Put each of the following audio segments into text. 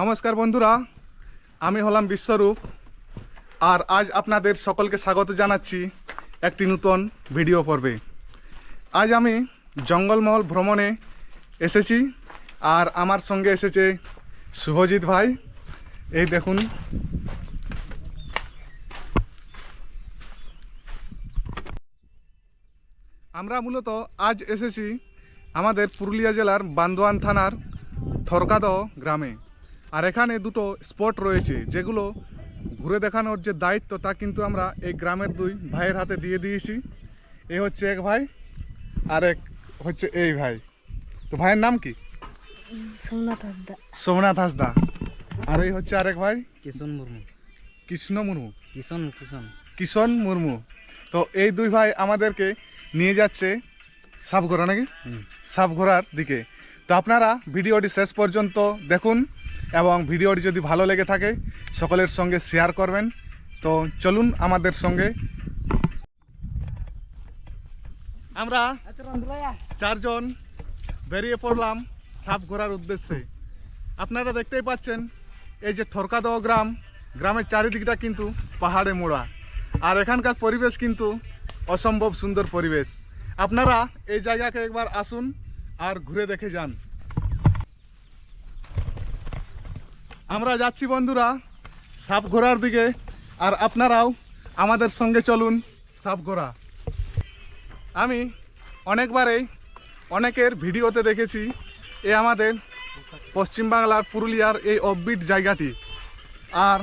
নমস্কার বন্ধুরা, আমি হলাম বিশ্বরূপ, আর আজ আপনাদের সকলকে স্বাগত জানাচ্ছি একটি নূতন ভিডিও পর্বে। আজ আমি জঙ্গলমহল ভ্রমণে এসেছি, আর আমার সঙ্গে এসেছে শুভজিৎ ভাই। এই দেখুন। আমরা মূলত আজ এসেছি আমাদের পুরুলিয়া জেলার বান্দোয়ান থানার থরকাদহ গ্রামে। আর এখানে দুটো স্পট রয়েছে যেগুলো ঘুরে দেখানোর যে দায়িত্ব তা কিন্তু আমরা এই গ্রামের দুই ভাইয়ের হাতে দিয়ে দিয়েছি। এ হচ্ছে এক ভাই আর এক হচ্ছে এই ভাই। তো ভাইয়ের নাম কি? সোমনাথ হাসদা। সোমনাথ হাসদা। আর এই হচ্ছে আরেক ভাই? কিশন মুর্মু। কৃষ্ণ মুর্মু। কিশন কিশন কিষণ মুর্মু। তো এই দুই ভাই আমাদেরকে নিয়ে যাচ্ছে সাপঘোরা নাকি? হুম। সাপঘোরার দিকে। তো আপনারা ভিডিওটি শেষ পর্যন্ত দেখুন। এবং ভিডিওটি যদি ভালো লেগে থাকে, সকলের সঙ্গে শেয়ার করবেন। তো চলুন আমাদের সঙ্গে। আমরা চারজন বেরিয়ে পড়লাম সাপ ঘোরার উদ্দেশ্যে। আপনারা দেখতেই পাচ্ছেন, এই যে ঠরকাদহ গ্রাম, গ্রামের চারিদিকটা কিন্তু পাহাড়ে মোড়া। আর এখানকার পরিবেশ কিন্তু অসম্ভব সুন্দর পরিবেশ। আপনারা এই জায়গাকে একবার আসুন আর ঘুরে দেখে যান। আমরা যাচ্ছি বন্ধুরা সাপ ঘোরার দিকে, আর আপনারাও আমাদের সঙ্গে চলুন সাপ ঘোরা আমি অনেকবারেই অনেকের ভিডিওতে দেখেছি এ আমাদের পশ্চিমবাংলার পুরুলিয়ার এই অফবিট জায়গাটি। আর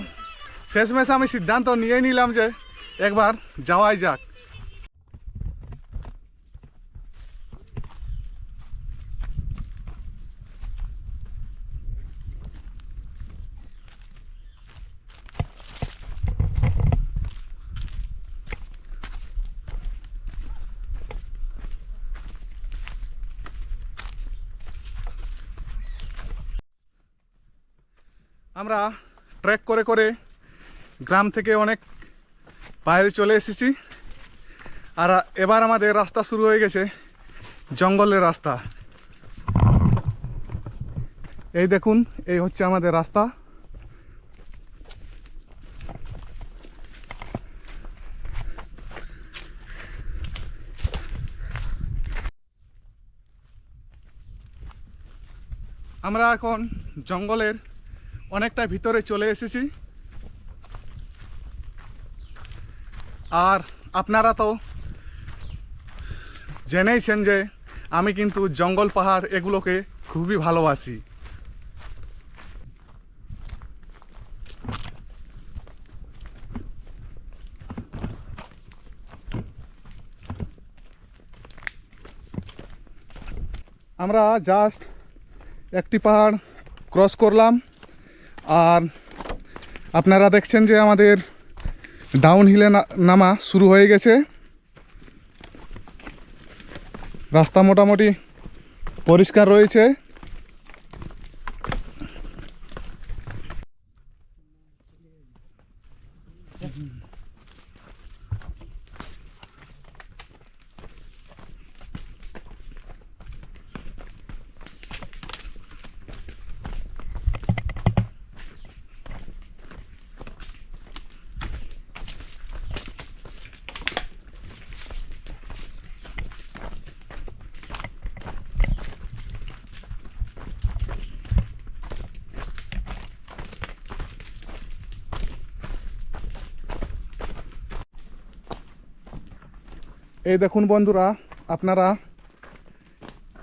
শেষমেশ আমি সিদ্ধান্ত নিয়ে নিলাম যে একবার যাওয়াই যাক। আমরা ট্রেক করে করে গ্রাম থেকে অনেক বাইরে চলে এসেছি। আর এবার আমাদের রাস্তা শুরু হয়ে গেছে জঙ্গলের রাস্তা। এই দেখুন, এই হচ্ছে আমাদের রাস্তা। আমরা এখন জঙ্গলের অনেকটা ভিতরে চলে এসেছি। আর আপনারা তো জেনেইছেন যে আমি কিন্তু জঙ্গল পাহাড় এগুলোকে খুবই ভালোবাসি। আমরা জাস্ট একটি পাহাড় ক্রস করলাম। আর আপনারা দেখছেন যে আমাদের ডাউন হিলে নামা শুরু হয়ে গেছে। রাস্তা মোটামুটি পরিষ্কার রয়েছে। এই দেখুন বন্ধুরা, আপনারা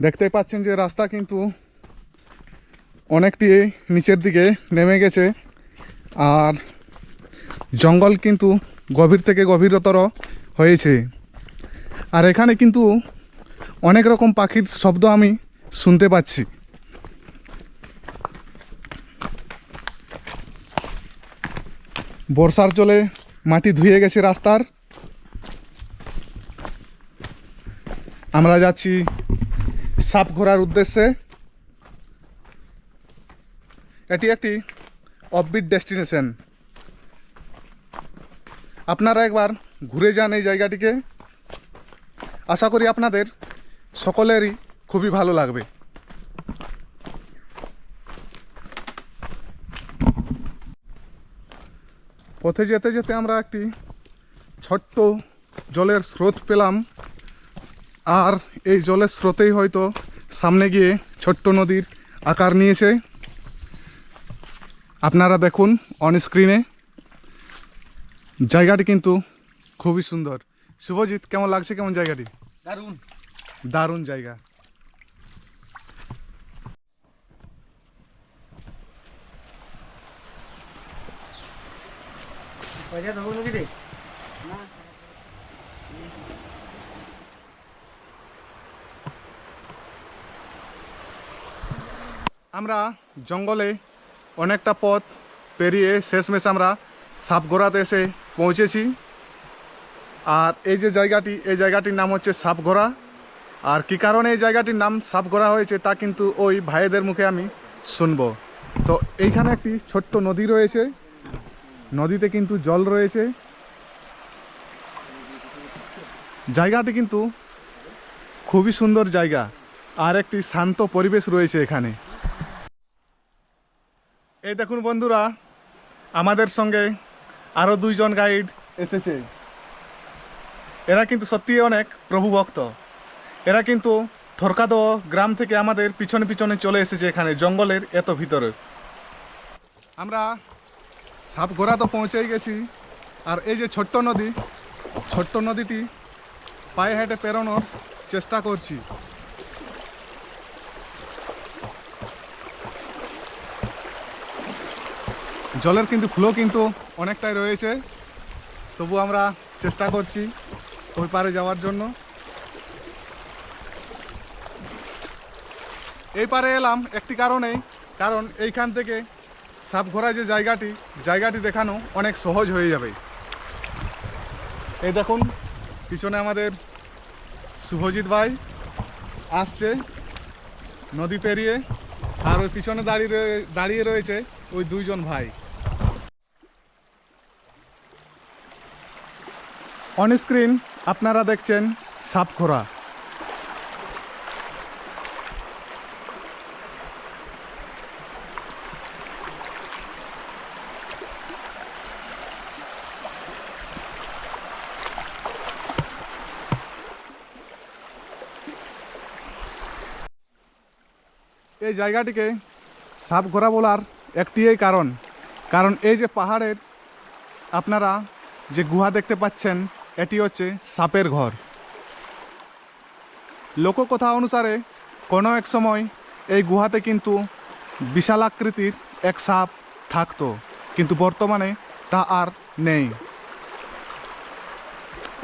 দেখতেই পাচ্ছেন যে রাস্তা কিন্তু অনেকটি নিচের দিকে নেমে গেছে আর জঙ্গল কিন্তু গভীর থেকে গভীরতর হয়েছে। আর এখানে কিন্তু অনেক রকম পাখির শব্দ আমি শুনতে পাচ্ছি। বর্ষার জলে মাটি ধুয়ে গেছে রাস্তার। আমরা যাচ্ছি সাপ ঘোরার উদ্দেশ্যে। এটি একটি অফবিট ডেস্টিনেশন আপনারা একবার ঘুরে যান এই জায়গাটিকে। আশা করি আপনাদের সকলেরই খুবই ভালো লাগবে। পথে যেতে যেতে আমরা একটি ছোট্ট জলের স্রোত পেলাম। আর এই জলের স্রোতেই হয়তো সামনে গিয়ে ছোট্ট নদীর আকার নিয়েছে। আপনারা দেখুন অন স্ক্রিনে জায়গাটি কিন্তু খুবই সুন্দর। শুভজিৎ কেমন লাগছে? কেমন জায়গাটি? দারুণ দারুণ জায়গা। পয়সা দেবো নাকি রে? আমরা জঙ্গলে অনেকটা পথ পেরিয়ে শেষমেশ আমরা সাপঘোড়াতে এসে পৌঁছেছি। আর এই যে জায়গাটি, এই জায়গাটির নাম হচ্ছে সাপঘোড়া। আর কি কারণে এই জায়গাটির নাম সাপঘোড়া হয়েছে তা কিন্তু ওই ভাইদের মুখে আমি শুনব। তো এইখানে একটি ছোট্ট নদী রয়েছে। নদীতে কিন্তু জল রয়েছে। জায়গাটি কিন্তু খুবই সুন্দর জায়গা। আর একটি শান্ত পরিবেশ রয়েছে এখানে। এই দেখুন বন্ধুরা, আমাদের সঙ্গে আরও দুইজন গাইড এসেছে। এরা কিন্তু সত্যিই অনেক প্রভু ভক্ত। এরা কিন্তু থরকাদো গ্রাম থেকে আমাদের পিছনে পিছনে চলে এসেছে এখানে, জঙ্গলের এত ভিতরে। আমরা সাপঘোড়া তো পৌঁছেই গেছি, আর এই যে ছোট্ট নদী, ছোট্ট নদীটি পায়ে হেঁটে পেরোনোর চেষ্টা করছি। জলের কিন্তু ফ্লো কিন্তু অনেকটাই রয়েছে। তবু আমরা চেষ্টা করছি ওই পারে যাওয়ার জন্য। এই পারে এলাম একটি কারণেই, কারণ এইখান থেকে সাপঘোরা যে জায়গাটি জায়গাটি দেখানো অনেক সহজ হয়ে যাবে। এই দেখুন, পিছনে আমাদের শুভজিৎ ভাই আসছে নদী পেরিয়ে, আর ওই পিছনে দাঁড়িয়ে দাঁড়িয়ে রয়েছে ওই দুইজন ভাই। অন স্ক্রিন আপনারা দেখছেন সাপখোরা। এই জায়গাটিকে সাপ ঘোরা বলার একটিই কারণ। কারণ এই যে পাহাড়ের আপনারা যে গুহা দেখতে পাচ্ছেন এটি হচ্ছে সাপের ঘর। লোককথা অনুসারে কোনো এক সময় এই গুহাতে কিন্তু বিশাল আকৃতির এক সাপ থাকতো কিন্তু বর্তমানে তা আর নেই।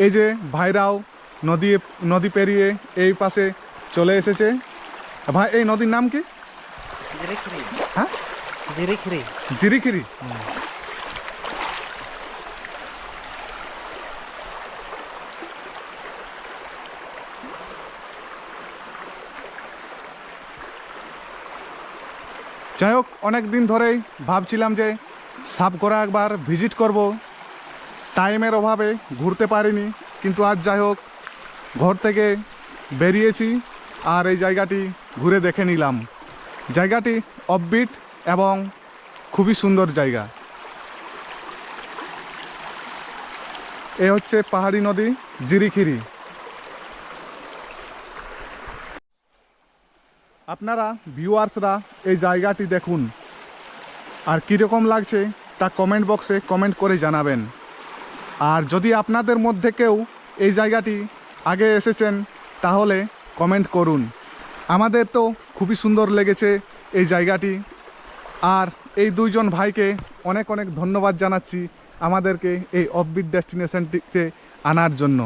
এই যে ভাইরাও নদী নদী পেরিয়ে এই পাশে চলে এসেছে। ভাই এই নদীর নাম কি? জিরিখিরি। হ্যাঁ? জিরিখিরি। জিরিখিরি? যাই হোক অনেক দিন ধরেই ভাবছিলাম যে সাপগোড়া একবার ভিজিট করব। টাইমের অভাবে ঘুরতে পারিনি, কিন্তু আজ যাই হোক, ঘর থেকে বেরিয়েছি আর এই জায়গাটি ঘুরে দেখে নিলাম। জায়গাটি অফবিট এবং খুবই সুন্দর জায়গা। এ হচ্ছে পাহাড়ি নদী, জিরিখিরি। আপনারা ভিউয়ার্সরা এই জায়গাটি দেখুন। আর কীরকম লাগছে তা কমেন্ট বক্সে কমেন্ট করে জানাবেন। আর যদি আপনাদের মধ্যে কেউ এই জায়গাটি আগে এসেছেন, তাহলে কমেন্ট করুন। আমাদের তো খুবই সুন্দর লেগেছে এই জায়গাটি। আর এই দুইজন ভাইকে অনেক অনেক ধন্যবাদ জানাচ্ছি আমাদেরকে এই অফবিট ডেস্টিনেশনটিতে আনার জন্য।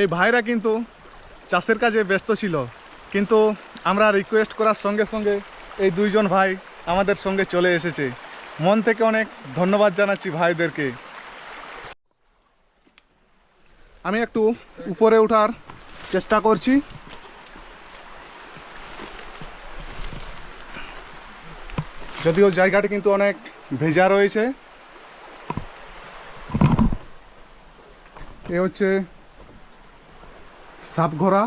এই ভাইরা কিন্তু চাষের কাজে ব্যস্ত ছিল। কিন্তু আমরা রিকোয়েস্ট করার সঙ্গে সঙ্গে এই দুইজন ভাই আমাদের সঙ্গে চলে এসেছে। মন থেকে অনেক ধন্যবাদ জানাচ্ছি ভাইদেরকে। আমি একটু উপরে ওঠার চেষ্টা করছি। যদিও জায়গাটি কিন্তু অনেক ভেজা রয়েছে। এ হচ্ছে সাপঘরা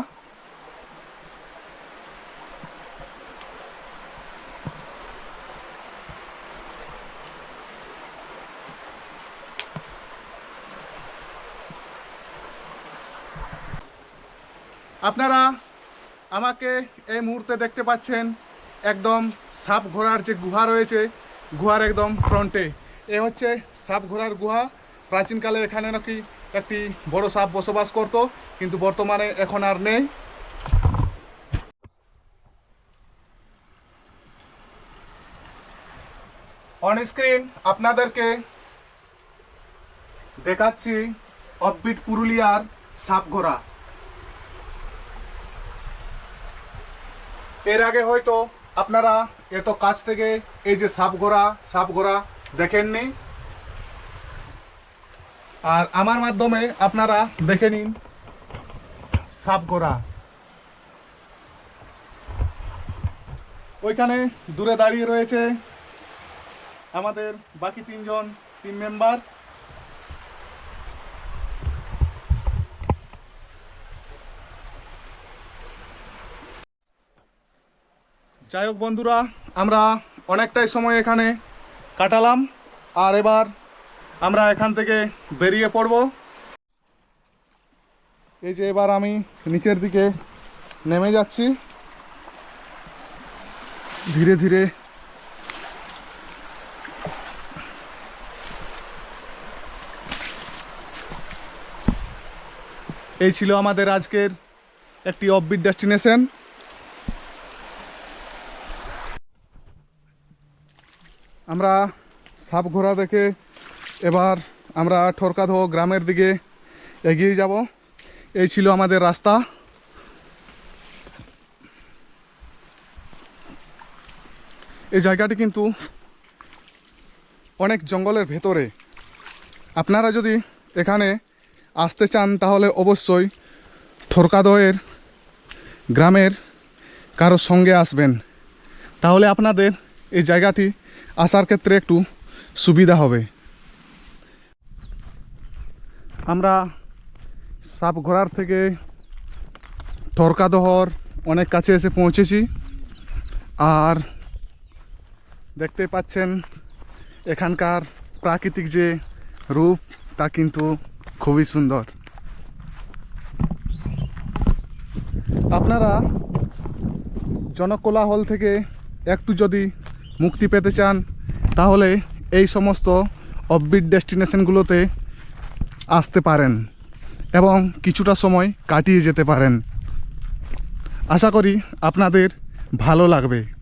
আপনারা আমাকে এই মুহূর্তে দেখতে পাচ্ছেন একদম সাপ ঘোড়ার যে গুহা রয়েছে, গুহার একদম ফ্রন্টে এ। হচ্ছে সাপ ঘোড়ার গুহা। প্রাচীনকালে এখানে নাকি একটি বড় সাপ বসবাস করত, কিন্তু বর্তমানে এখন আর নেই। অন স্ক্রিন আপনাদেরকে দেখাচ্ছি অফবিট পুরুলিয়ার সাপঘোড়া এর আগে হয়তো আপনারা এত কাছ থেকে এই যে সাপঘোড়া সাপঘোড়া দেখেননি। আর আমার মাধ্যমে আপনারা দেখে নিন সাপঘোড়া ওইখানে দূরে দাঁড়িয়ে রয়েছে আমাদের বাকি তিনজন টিম মেম্বার্স যাই হোক বন্ধুরা, আমরা অনেকটাই সময় এখানে কাটালাম, আর এবার আমরা এখান থেকে বেরিয়ে পড়ব। এই যে এবার আমি নিচের দিকে নেমে যাচ্ছি। ধীরে ধীরে এই ছিল আমাদের আজকের একটি অফবিট ডেস্টিনেশন আমরা সাপ ঘোড়া দেখে এবার আমরা ঠরকাধো গ্রামের দিকে এগিয়ে যাব। এই ছিল আমাদের রাস্তা। এই জায়গাটি কিন্তু অনেক জঙ্গলের ভেতরে। আপনারা যদি এখানে আসতে চান, তাহলে অবশ্যই ঠরকাদয়ের গ্রামের কারও সঙ্গে আসবেন। তাহলে আপনাদের এই জায়গাটি আসার ক্ষেত্রে একটু সুবিধা হবে। আমরা সাপ ঘোড়ার থেকে ঠরকাদহর অনেক কাছে এসে পৌঁছেছি। আর দেখতে পাচ্ছেন, এখানকার প্রাকৃতিক যে রূপ, তা কিন্তু খুবই সুন্দর। আপনারা জনকোলাহল থেকে একটু যদি মুক্তি পেতে চান, তাহলে এই সমস্ত অফবিট ডেস্টিনেশনগুলোতে আসতে পারেন এবং কিছুটা সময় কাটিয়ে যেতে পারেন। আশা করি আপনাদের ভালো লাগবে।